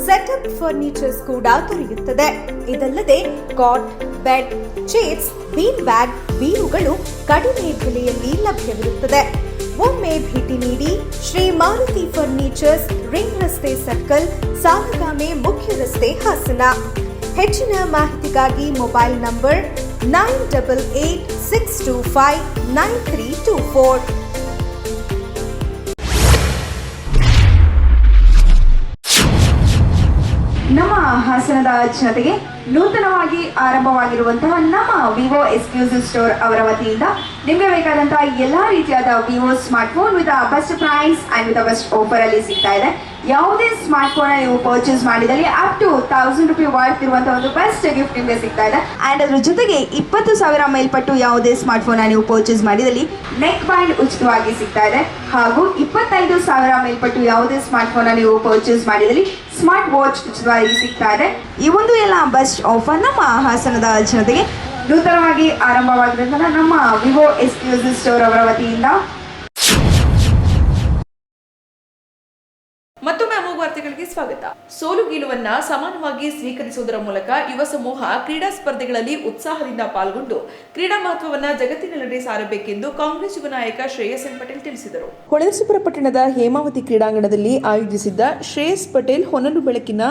ಸೆಟಪ್ ಫರ್ನಿಚರ್ಸ್ ಕೂಡ ದೊರೆಯುತ್ತದೆ. ಇದಲ್ಲದೆ cot, bed, chairs bean bag ಬೀರುಗಳು ಕಡಿಮೆ ಬೆಲೆಯಲ್ಲಿ ಲಭ್ಯವಿರುತ್ತದೆ. ಒಮ್ಮೆ ಭೇಟಿ ನೀಡಿ ಶ್ರೀ ಮಾರುತಿ ಫರ್ನಿಚರ್ಸ್ ರಿಂಗ್ ರಸ್ತೆ ಸರ್ಕಲ್, ಸಾಲಗಾಮೆ ಮುಖ್ಯ ರಸ್ತೆ ಹಾಸನ. ಹೆಚ್ಚಿನ ಮಾಹಿತಿಗಾಗಿ mobile number nine double eight six two five nine three two four. ನಮ್ಮ ಹಾಸನದ ಜನತೆಗೆ ನೂತನವಾಗಿ ಆರಂಭವಾಗಿರುವಂತಹ ನಮ್ಮ ವಿವೋ ಎಕ್ಸ್ಕ್ಲೂಸಿವ್ ಸ್ಟೋರ್ ಅವರ ವತಿಯಿಂದ ನಿಮಗೆ ಬೇಕಾದಂತಹ ಎಲ್ಲಾ ರೀತಿಯಾದ Vivo smart phone with best price and with best offer ಅಲ್ಲಿ ಸಿಗ್ತಾ ಇದೆ. ಯಾವುದೇ ಸ್ಮಾರ್ಟ್ ಫೋನ್ ನೀವು ಪರ್ಚೇಸ್ ಮಾಡಿದಲ್ಲಿ up to thousand rupee worth ಇರುವಂತಹ ಒಂದು ಬೆಸ್ಟ್ ಗಿಫ್ಟ್ ನಿಮಗೆ ಸಿಗ್ತಾ ಇದೆ. ಅಂಡ್ ಅದ್ರ ಜೊತೆಗೆ ಇಪ್ಪತ್ತು ಸಾವಿರ ಮೇಲ್ಪಟ್ಟು ಯಾವುದೇ ಸ್ಮಾರ್ಟ್ ಫೋನ್ ನೀವು ಪರ್ಚೇಸ್ ಮಾಡಿದಲ್ಲಿ ನೆಕ್ ಬ್ಯಾಂಡ್ ಉಚಿತವಾಗಿ ಸಿಗ್ತಾ ಇದೆ. ಹಾಗೂ ಇಪ್ಪತ್ತೈದು ಸಾವಿರ ಮೇಲ್ಪಟ್ಟು ಯಾವುದೇ ಸ್ಮಾರ್ಟ್ ಫೋನ್ ನೀವು ಪರ್ಚೇಸ್ ಮಾಡಿದಲ್ಲಿ ಸ್ಮಾರ್ಟ್ ವಾಚ್ ಉಚಿತವಾಗಿ ಸಿಗ್ತಾ ಇದೆ. ಈ ಒಂದು ಎಲ್ಲ ಬೆಸ್ಟ್ ಆಫರ್ ನಮ್ಮ ಹಾಸನದ ಜನತೆಗೆ ನೂತನವಾಗಿ ಆರಂಭವಾಗಿರುವಂತಹ ನಮ್ಮ ವಿವೋ ಎಕ್ಸ್ಕ್ಲೂಸಿವ್ ಸ್ಟೋರ್ ಅವರ ವತಿಯಿಂದ ಮತ್ತೊಮ್ಮೆ ಅಮೋಘ ವಾರ್ತೆಗಳಿಗೆ ಸ್ವಾಗತ. ಸೋಲು ಗೆಲುವನ್ನ ಸಮಾನವಾಗಿ ಸ್ವೀಕರಿಸುವುದರ ಮೂಲಕ ಯುವ ಸಮೂಹ ಕ್ರೀಡಾ ಸ್ಪರ್ಧೆಗಳಲ್ಲಿ ಉತ್ಸಾಹದಿಂದ ಪಾಲ್ಗೊಂಡು ಕ್ರೀಡಾ ಮಹತ್ವವನ್ನ ಜಗತ್ತಿನೆಲ್ಲೆಡೆ ಸಾರಬೇಕೆಂದು ಕಾಂಗ್ರೆಸ್ ಯುವ ನಾಯಕ ಶ್ರೇಯಸ್ ಎನ್ ಪಟೇಲ್ ತಿಳಿಸಿದರು. ಹೊಳೆನರಸೀಪುರ ಪಟ್ಟಣದ ಹೇಮಾವತಿ ಕ್ರೀಡಾಂಗಣದಲ್ಲಿ ಆಯೋಜಿಸಿದ್ದ ಶ್ರೇಯಸ್ ಪಟೇಲ್ ಹೊನಲು ಬೆಳಕಿನ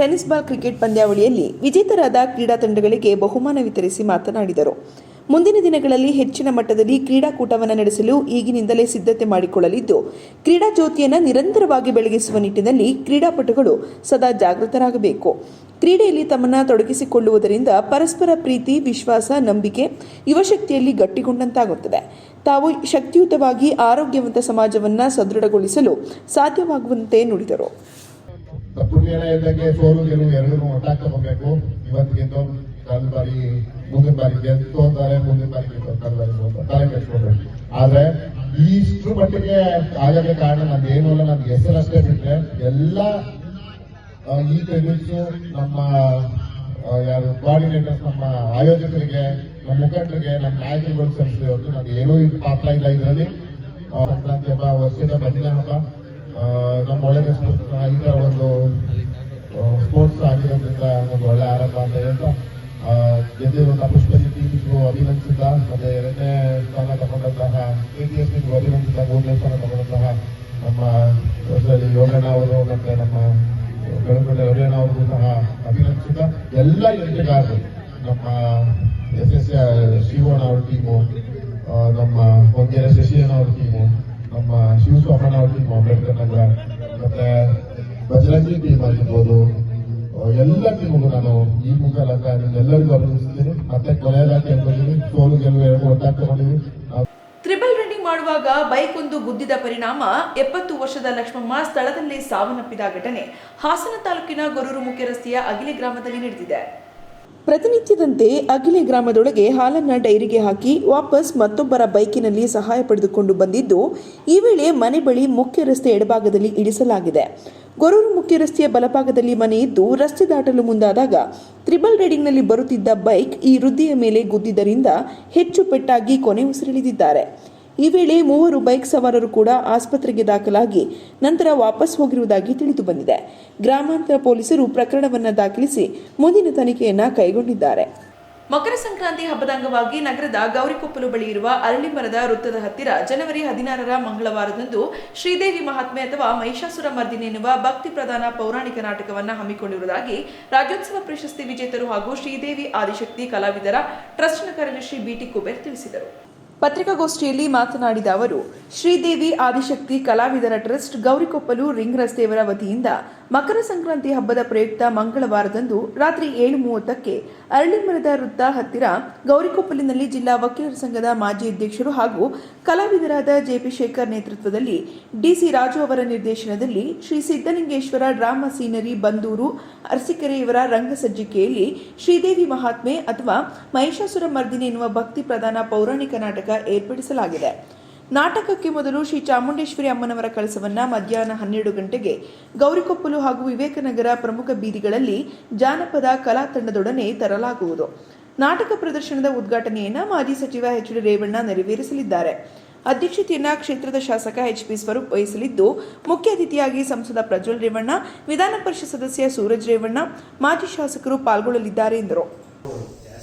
ಟೆನಿಸ್ ಬಾಲ್ ಕ್ರಿಕೆಟ್ ಪಂದ್ಯಾವಳಿಯಲ್ಲಿ ವಿಜೇತರಾದ ಕ್ರೀಡಾ ತಂಡಗಳಿಗೆ ಬಹುಮಾನ ವಿತರಿಸಿ ಮಾತನಾಡಿದರು. ಮುಂದಿನ ದಿನಗಳಲ್ಲಿ ಹೆಚ್ಚಿನ ಮಟ್ಟದಲ್ಲಿ ಕ್ರೀಡಾಕೂಟವನ್ನು ನಡೆಸಲು ಈಗಿನಿಂದಲೇ ಸಿದ್ಧತೆ ಮಾಡಿಕೊಳ್ಳಲಿದ್ದು, ಕ್ರೀಡಾ ಜ್ಯೋತಿಯನ್ನು ನಿರಂತರವಾಗಿ ಬೆಳಗಿಸುವ ನಿಟ್ಟಿನಲ್ಲಿ ಕ್ರೀಡಾಪಟುಗಳು ಸದಾ ಜಾಗೃತರಾಗಬೇಕು. ಕ್ರೀಡೆಯಲ್ಲಿ ತಮ್ಮನ್ನು ತೊಡಗಿಸಿಕೊಳ್ಳುವುದರಿಂದ ಪರಸ್ಪರ ಪ್ರೀತಿ, ವಿಶ್ವಾಸ, ನಂಬಿಕೆ, ಯುವಶಕ್ತಿಯಲ್ಲಿ ಗಟ್ಟಿಗೊಂಡಂತಾಗುತ್ತದೆ. ತಾವು ಶಕ್ತಿಯುತವಾಗಿ ಆರೋಗ್ಯವಂತ ಸಮಾಜವನ್ನು ಸದೃಢಗೊಳಿಸಲು ಸಾಧ್ಯವಾಗುವಂತೆ ನುಡಿದರು. ಕಳೆದ ಬಾರಿ ಮುಂದಿನ ಬಾರಿ ಗೆದ್ದು ಅಂತಾರೆ ಮುಂದಿನ ಬಾರಿ ಗೆದ್ದು ಅಂತಾರೆ ತಲೆ ಕೆಡಿಸ್ಕೊಳ್ಬೇಕು ಆದ್ರೆ ಇಷ್ಟು ಮಟ್ಟಿಗೆ ಆಗಕ್ಕೆ ಕಾರಣ ನಂದು ಏನು ಅಲ್ಲ ನನ್ಗೆ ಹೆಸರಷ್ಟೇ ಬಿಟ್ರೆ ಎಲ್ಲ ಈ ಕ್ರೆಡಿಟ್ಸು ನಮ್ಮ ಯಾರು ಕೋಆರ್ಡಿನೇಟರ್ಸ್ ನಮ್ಮ ಆಯೋಜಕರಿಗೆ, ನಮ್ಮ ಮುಖಂಡರಿಗೆ, ನಮ್ಮ ನಾಯಕರುಗಳು ಸಲ್ಲಿಸಿದೆ. ಹೊರತು ನಾನು ಏನೂ ಪಾತ್ರ ಇಲ್ಲ ಇದರಲ್ಲಿ. ಸಂಕ್ರಾಂತಿ ಹಬ್ಬ, ವರ್ಷದ ಮೊದಲನೇ ಹಬ್ಬ. ಟೀಮು ನಗರ ಮತ್ತೆ ಬಜರಂಗಿ ಟೀಮ್ ಆಗಿರ್ಬೋದು ಎಲ್ಲ ಟೀಮ್ಗೂ ನಾನು ಈ ಮುಖಾಲಕ ಎಲ್ಲರಿಗೂ ಅಭಿನಂದಿಸ್ತೀನಿ. ಮತ್ತೆ ಕೊನೆಯದಾಗಿ ಅನ್ಕೊಂಡಿದ್ದೀನಿ ಸೋಲು ಗೆಲುವು ಎರಡು ತಗೊಂಡಿವಿ ತ್ರಿಬಲ್ ರನ್ನಿಂಗ್ ಮಾಡುವಾಗ ಬೈಕ್ ಒಂದು ಗುದ್ದಿದ ಪರಿಣಾಮ ಎಪ್ಪತ್ತು ವರ್ಷದ ಲಕ್ಷ್ಮಮ್ಮ ಸ್ಥಳದಲ್ಲೇ ಸಾವನ್ನಪ್ಪಿದ ಘಟನೆ. ಹಾಸನ ತಾಲೂಕಿನ ಗೊರೂರು ಮುಖ್ಯ ರಸ್ತೆಯ ಅಗಿಲಿ ಗ್ರಾಮದಲ್ಲಿ ನಡೆದಿದೆ. ಪ್ರತಿನಿತ್ಯದಂತೆ ಅಗಿಲೆ ಗ್ರಾಮದೊಳಗೆ ಹಾಲನ್ನ ಡೈರಿಗೆ ಹಾಕಿ ವಾಪಸ್ ಮತ್ತೊಬ್ಬರ ಬೈಕಿನಲ್ಲಿ ಸಹಾಯ ಪಡೆದುಕೊಂಡು ಬಂದಿದ್ದು, ಈ ವೇಳೆ ಮನೆ ಬಳಿ ಮುಖ್ಯ ರಸ್ತೆ ಎಡಭಾಗದಲ್ಲಿ ಇಳಿಸಲಾಗಿದೆ. ಗೊರೂರು ಮುಖ್ಯ ರಸ್ತೆಯ ಬಲಭಾಗದಲ್ಲಿ ಮನೆ ಇದ್ದು, ರಸ್ತೆ ದಾಟಲು ಮುಂದಾದಾಗ ತ್ರಿಬಲ್ ರೈಡಿಂಗ್ನಲ್ಲಿ ಬರುತ್ತಿದ್ದ ಬೈಕ್ ಈ ವೃದ್ಧಿಯ ಮೇಲೆ ಗುದ್ದಿದ್ದರಿಂದ ಹೆಚ್ಚು ಪೆಟ್ಟಾಗಿ ಕೊನೆ ಉಸಿರೆಳೆದಿದ್ದಾರೆ. ಈ ವೇಳೆ ಮೂವರು ಬೈಕ್ ಸವಾರರು ಕೂಡ ಆಸ್ಪತ್ರೆಗೆ ದಾಖಲಾಗಿ ನಂತರ ವಾಪಸ್ ಹೋಗಿರುವುದಾಗಿ ತಿಳಿದು ಬಂದಿದೆ. ಗ್ರಾಮಾಂತರ ಪೊಲೀಸರು ಪ್ರಕರಣವನ್ನು ದಾಖಲಿಸಿ ಮುಂದಿನ ತನಿಖೆಯನ್ನ ಕೈಗೊಂಡಿದ್ದಾರೆ. ಮಕರ ಸಂಕ್ರಾಂತಿ ಹಬ್ಬದ ಅಂಗವಾಗಿ ನಗರದ ಗೌರಿಕೊಪ್ಪಲು ಬಳಿ ಇರುವ ಅರಳಿ ಮರದ ವೃತ್ತದ ಹತ್ತಿರ ಜನವರಿ ಹದಿನಾರರ ಮಂಗಳವಾರದಂದು ಶ್ರೀದೇವಿ ಮಹಾತ್ಮೆ ಅಥವಾ ಮಹಿಷಾಸುರ ಮರ್ದಿನಿ ಎನ್ನುವ ಭಕ್ತಿ ಪ್ರಧಾನ ಪೌರಾಣಿಕ ನಾಟಕವನ್ನು ಹಮ್ಮಿಕೊಂಡಿರುವುದಾಗಿ ರಾಜ್ಯೋತ್ಸವ ಪ್ರಶಸ್ತಿ ವಿಜೇತರು ಹಾಗೂ ಶ್ರೀದೇವಿ ಆದಿಶಕ್ತಿ ಕಲಾವಿದರ ಟ್ರಸ್ಟ್ನ ಕಾರ್ಯದರ್ಶಿ ಬಿಟಿ ಕುಬೇರ್ ತಿಳಿಸಿದರು. ಪತ್ರಿಕಾಗೋಷ್ಠಿಯಲ್ಲಿ ಮಾತನಾಡಿದ ಅವರು ಶ್ರೀದೇವಿ ಆದಿಶಕ್ತಿ ಕಲಾವಿದರ ಟ್ರಸ್ಟ್ ಗೌರಿಕೊಪ್ಪಲು ರಿಂಗ್ ರಸ್ತೆಯವರ ವತಿಯಿಂದ ಮಕರ ಸಂಕ್ರಾಂತಿ ಹಬ್ಬದ ಪ್ರಯುಕ್ತ ಮಂಗಳವಾರದಂದು ರಾತ್ರಿ ಏಳು ಮೂವತ್ತಕ್ಕೆ ಅರಳಿಮರದ ವೃತ್ತ ಹತ್ತಿರ ಗೌರಿಕೊಪ್ಪಲಿನಲ್ಲಿ ಜಿಲ್ಲಾ ವಕೀಲರ ಸಂಘದ ಮಾಜಿ ಅಧ್ಯಕ್ಷರು ಹಾಗೂ ಕಲಾವಿದರಾದ ಜೆಪಿ ಶೇಖರ್ ನೇತೃತ್ವದಲ್ಲಿ ಡಿಸಿ ರಾಜು ಅವರ ನಿರ್ದೇಶನದಲ್ಲಿ ಶ್ರೀ ಸಿದ್ದಲಿಂಗೇಶ್ವರ ಡ್ರಾಮಾ ಸೀನರಿ ಬಂದೂರು ಅರಸಿಕೆರೆಯವರ ರಂಗಸಜ್ಜಿಕೆಯಲ್ಲಿ ಶ್ರೀದೇವಿ ಮಹಾತ್ಮೆ ಅಥವಾ ಮಹಿಷಾಸುರ ಮರ್ದಿನಿ ಎನ್ನುವ ಭಕ್ತಿ ಪ್ರಧಾನ ಪೌರಾಣಿಕ ನಾಟಕ ಏರ್ಪಡಿಸಲಾಗಿದೆ. ನಾಟಕಕ್ಕೆ ಮೊದಲು ಶ್ರೀ ಚಾಮುಂಡೇಶ್ವರಿ ಅಮ್ಮನವರ ಕಳಸವನ್ನು ಮಧ್ಯಾಹ್ನ ಹನ್ನೆರಡು ಗಂಟೆಗೆ ಗೌರಿಕೊಪ್ಪಲು ಹಾಗೂ ವಿವೇಕನಗರ ಪ್ರಮುಖ ಬೀದಿಗಳಲ್ಲಿ ಜಾನಪದ ಕಲಾ ತಂಡದೊಡನೆ ತರಲಾಗುವುದು. ನಾಟಕ ಪ್ರದರ್ಶನದ ಉದ್ಘಾಟನೆಯನ್ನು ಮಾಜಿ ಸಚಿವ ಎಚ್ ಡಿ ರೇವಣ್ಣ ನೆರವೇರಿಸಲಿದ್ದಾರೆ. ಅಧ್ಯಕ್ಷತೆಯನ್ನ ಕ್ಷೇತ್ರದ ಶಾಸಕ ಎಚ್ ಪಿ ಸ್ವರೂಪ್ ವಹಿಸಲಿದ್ದು, ಮುಖ್ಯ ಅತಿಥಿಯಾಗಿ ಸಂಸದ ಪ್ರಜ್ವಲ್ ರೇವಣ್ಣ, ವಿಧಾನ ಪರಿಷತ್ ಸದಸ್ಯ ಸೂರಜ್ ರೇವಣ್ಣ, ಮಾಜಿ ಶಾಸಕರು ಪಾಲ್ಗೊಳ್ಳಲಿದ್ದಾರೆ ಎಂದರು.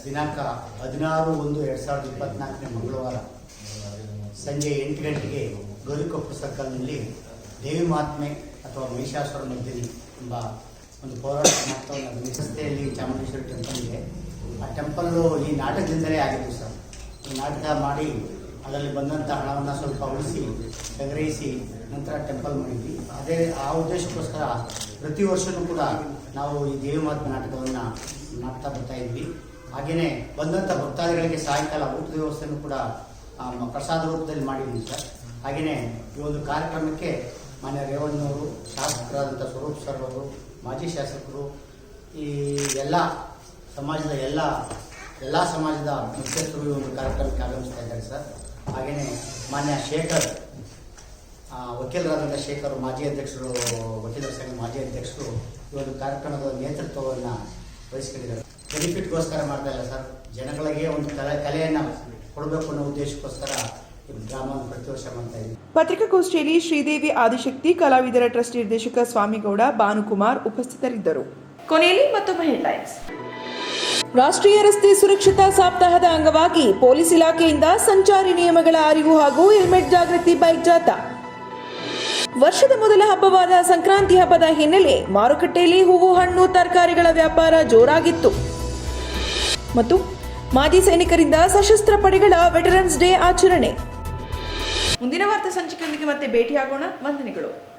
ದಿನಾಂಕ ಹದಿನಾರು ಒಂದು ಎರಡು ಸಾವಿರದ ಇಪ್ಪತ್ನಾಲ್ಕನೇ ಮಂಗಳವಾರ. ಸಂಜೆ ಎಂಟು ಗಂಟೆಗೆ ಗೌರಿಕೊಪ್ಪ ಸರ್ಕಲ್ನಲ್ಲಿ ದೇವಿ ಮಹಾತ್ಮೆ ಅಥವಾ ಮಹಿಷಾಸುರ ಮರ್ದಿನಿ ಎಂಬ ಒಂದು ಪೌರಾಣಿಕ ನಾಟಕವನ್ನು ಅದು ರಸ್ತೆಯಲ್ಲಿ ಚಾಮುಂಡೇಶ್ವರಿ ಟೆಂಪಲ್ ಇದೆ. ಆ ಟೆಂಪಲ್ಲು ಈ ನಾಟಕದಿಂದಲೇ ಆಗಿತ್ತು ಸರ್. ಈ ನಾಟಕ ಮಾಡಿ ಅದರಲ್ಲಿ ಬಂದಂಥ ಹಣವನ್ನು ಸ್ವಲ್ಪ ಉಳಿಸಿ, ಸಂಗ್ರಹಿಸಿ ನಂತರ ಟೆಂಪಲ್ ಮಾಡಿದ್ವಿ. ಅದೇ ಆ ಉದ್ದೇಶಕ್ಕೋಸ್ಕರ ಪ್ರತಿ ವರ್ಷವೂ ಕೂಡ ನಾವು ಈ ದೇವಿ ಮಹಾತ್ಮೆ ನಾಟಕವನ್ನು ಮಾಡ್ತಾ ಬರ್ತಾ ಇದ್ವಿ. ಹಾಗೆಯೇ ಬಂದಂಥ ಭಕ್ತಾದಿಗಳಿಗೆ ಸಾಯಂಕಾಲ ಊಟದ ವ್ಯವಸ್ಥೆಯನ್ನು ಕೂಡ ಪ್ರಸಾದ ರೂಪದಲ್ಲಿ ಮಾಡಿದ್ದೀನಿ ಸರ್. ಹಾಗೆಯೇ ಈ ಒಂದು ಕಾರ್ಯಕ್ರಮಕ್ಕೆ ಮಾನ್ಯ ರೇವಣ್ಣವರು ಶಾಸಕರಾದಂಥ ಸ್ವರೂಪ್ ಸರ್ ಅವರು, ಮಾಜಿ ಶಾಸಕರು, ಈ ಎಲ್ಲ ಸಮಾಜದ ಎಲ್ಲ ಎಲ್ಲ ಸಮಾಜದ ಮುಖ್ಯಸ್ಥರು ಈ ಒಂದು ಕಾರ್ಯಕ್ರಮಕ್ಕೆ ಆಗಮಿಸ್ತಾ ಇದ್ದಾರೆ ಸರ್. ಹಾಗೆಯೇ ಮಾನ್ಯ ಶೇಖರ್ ವಕೀಲರಾದಂಥ ಶೇಖರ್ ಮಾಜಿ ಅಧ್ಯಕ್ಷರು, ವಕೀಲರ ಸಂಘ ಮಾಜಿ ಅಧ್ಯಕ್ಷರು ಈ ಒಂದು ಕಾರ್ಯಕ್ರಮದ ನೇತೃತ್ವವನ್ನು ವಹಿಸ್ಕೊಂಡಿದ್ದಾರೆ. ಬೆನಿಫಿಟ್ಗೋಸ್ಕರ ಮಾಡ್ತಾ ಇಲ್ಲ ಸರ್. ಜನಗಳಿಗೆ ಒಂದು ಕಲೆ, ಕಲೆಯನ್ನು ಕೊಡಬೇಕು ಅನ್ನೋ ಉದ್ದೇಶಕ್ಕೋಸ್ಕರ ಪತ್ರಿಕಾಗೋಷ್ಠಿಯಲ್ಲಿ ಶ್ರೀದೇವಿ ಆದಿಶಕ್ತಿ ಕಲಾವಿದರ ಟ್ರಸ್ಟ್ ನಿರ್ದೇಶಕ ಸ್ವಾಮಿಗೌಡ ಭಾನುಕುಮಾರ್ ಉಪಸ್ಥಿತರಿದ್ದರು. ಕೊನೆಯಲ್ಲಿ ಮತ್ತೊಮ್ಮೆ ಹೆಡ್ಲೈನ್ಸ್ ರಾಷ್ಟ್ರೀಯ ರಸ್ತೆ ಸುರಕ್ಷತಾ ಸಪ್ತಾಹದ ಅಂಗವಾಗಿ ಪೊಲೀಸ್ ಇಲಾಖೆಯಿಂದ ಸಂಚಾರಿ ನಿಯಮಗಳ ಅರಿವು ಹಾಗೂ ಹೆಲ್ಮೆಟ್ ಜಾಗೃತಿ ಬೈಕ್ ಜಾಥಾ. ವರ್ಷದ ಮೊದಲ ಹಬ್ಬವಾದ ಸಂಕ್ರಾಂತಿ ಹಬ್ಬದ ಹಿನ್ನೆಲೆ ಮಾರುಕಟ್ಟೆಯಲ್ಲಿ ಹೂವು ಹಣ್ಣು ತರಕಾರಿಗಳ ವ್ಯಾಪಾರ ಜೋರಾಗಿತ್ತು. ಮತ್ತು ಮಾಜಿ ಸೈನಿಕರಿಂದ ಸಶಸ್ತ್ರ ಪಡೆಗಳ ವೆಟರನ್ಸ್ ಡೇ ಆಚರಣೆ. ಮುಂದಿನ ವಾರ್ತಾ ಸಂಚಿಕೆಯೊಂದಿಗೆ ಮತ್ತೆ ಭೇಟಿಯಾಗೋಣ. ವಂದನೆಗಳು.